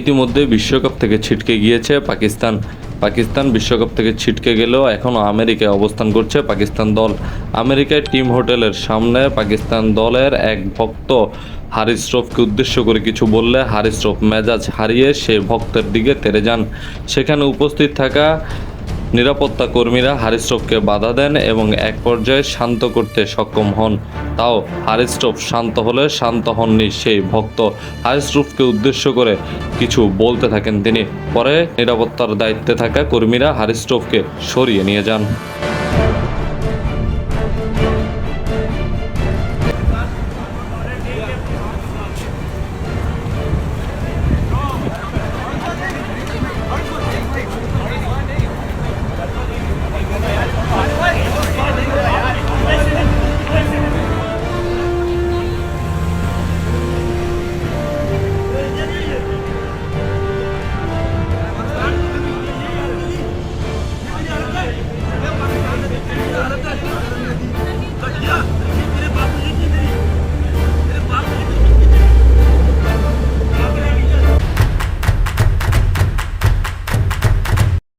ইতিমধ্যে বিশ্বকাপ থেকে ছিটকে গিয়েছে পাকিস্তান। পাকিস্তান বিশ্বকাপ থেকে ছিটকে গেলেও এখনও আমেরিকায় অবস্থান করছে পাকিস্তান দল। আমেরিকায় টিম হোটেলের সামনে পাকিস্তান দলের এক ভক্ত হারিস শ্রফকে উদ্দেশ্য করে কিছু বললে হারিস শ্রফ মেজাজ হারিয়ে সে ভক্তের দিকে তেরে যান। সেখানে উপস্থিত থাকা নিরাপত্তা কর্মীরা হারিস্টপকে বাধা দেন এবং এক পর্যায়ে শান্ত করতে সক্ষম হন। তাও হারিস্টপ শান্ত হলে শান্ত হননি সেই ভক্ত। হারিস্টপকে উদ্দেশ্য করে কিছু বলতে থাকেন তিনি। পরে নিরাপত্তার দায়িত্বে থাকা কর্মীরা হারিস্টপকে সরিয়ে নিয়ে যান।